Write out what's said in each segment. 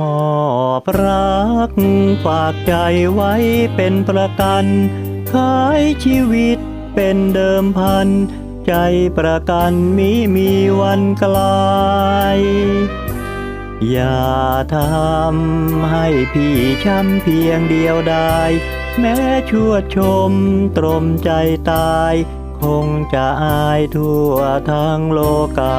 มอบรัก ฝากใจไว้เป็นประกัน ขายชีวิตเป็นเดิมพัน ใจประกันมิมีวันกลาย อย่าทำให้พี่ช้ำเพียงเดียวดายแม้ชั่วชมตรมใจตาย คงจะอายทั่วทั้งโลกา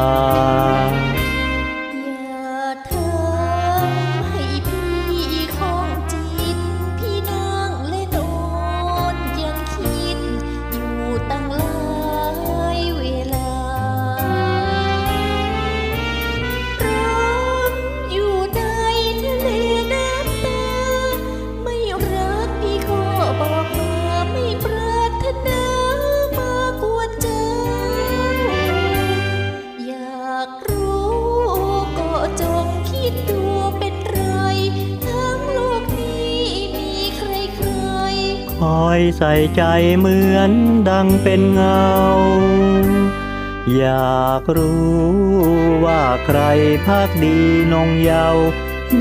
คอยใส่ใจเหมือนดังเป็นเงา อยากรู้ว่าใครพักดีนงเยาว์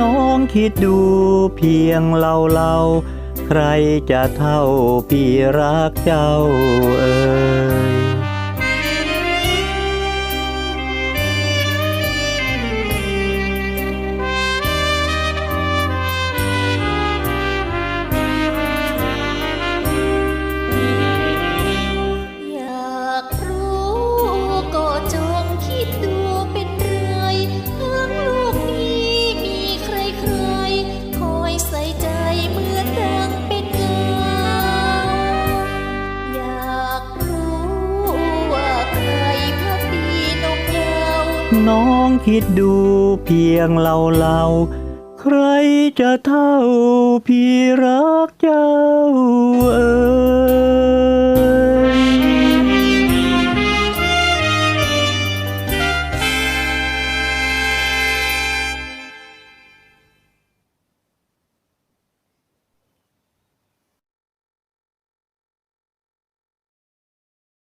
น้องคิดดูเพียงเราเราใครจะเท่าพี่รักเจ้าเอ่ย น้องคิดดูเพียงเราเราๆใครจะเท่าพี่รักเจ้าเออ